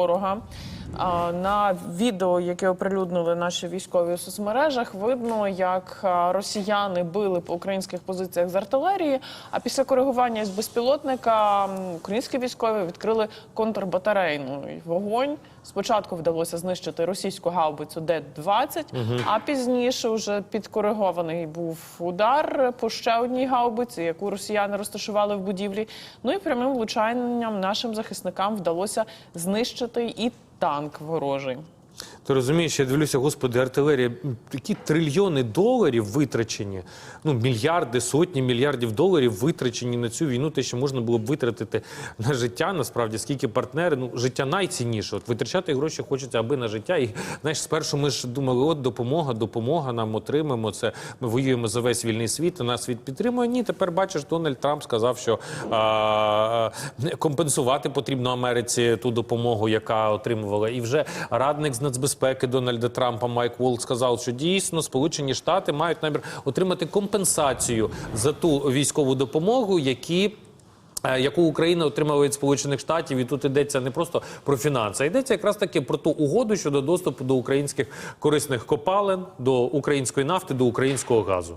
ворога. На відео, яке оприлюднили наші військові у соцмережах, видно, як росіяни били по українських позиціях з артилерії. А після коригування з безпілотника українські військові відкрили контрбатарейний вогонь. Спочатку вдалося знищити російську гаубицю Д-20, а пізніше вже підкоригований був удар по ще одній гаубиці, яку росіяни розташували в будівлі. Ну і прямим влучанням нашим захисникам вдалося знищити і танк ворожий. Ти розумієш, я дивлюся, господи, артилерія, такі трильйони доларів витрачені, ну мільярди, сотні мільярдів доларів витрачені на цю війну. Те, що можна було б витратити на життя, насправді, скільки партнери, ну життя найцінніше. От витрачати гроші хочеться аби на життя. І знаєш, спершу ми ж думали, от допомога, допомога нам отримаємо це. Ми воюємо за весь вільний світ, і нас світ підтримує. Ні, тепер бачиш, Дональд Трамп сказав, що а, компенсувати потрібно Америці ту допомогу, яка отримувала. І вже радник з нацбезпеки Дональда Трампа Майк Волт сказав, що дійсно Сполучені Штати мають намір отримати компенсацію за ту військову допомогу, які. е, Яку Україна отримала від Сполучених Штатів, і тут йдеться не просто про фінанси, а йдеться якраз таки про ту угоду щодо доступу до українських корисних копалин, до української нафти, до українського газу.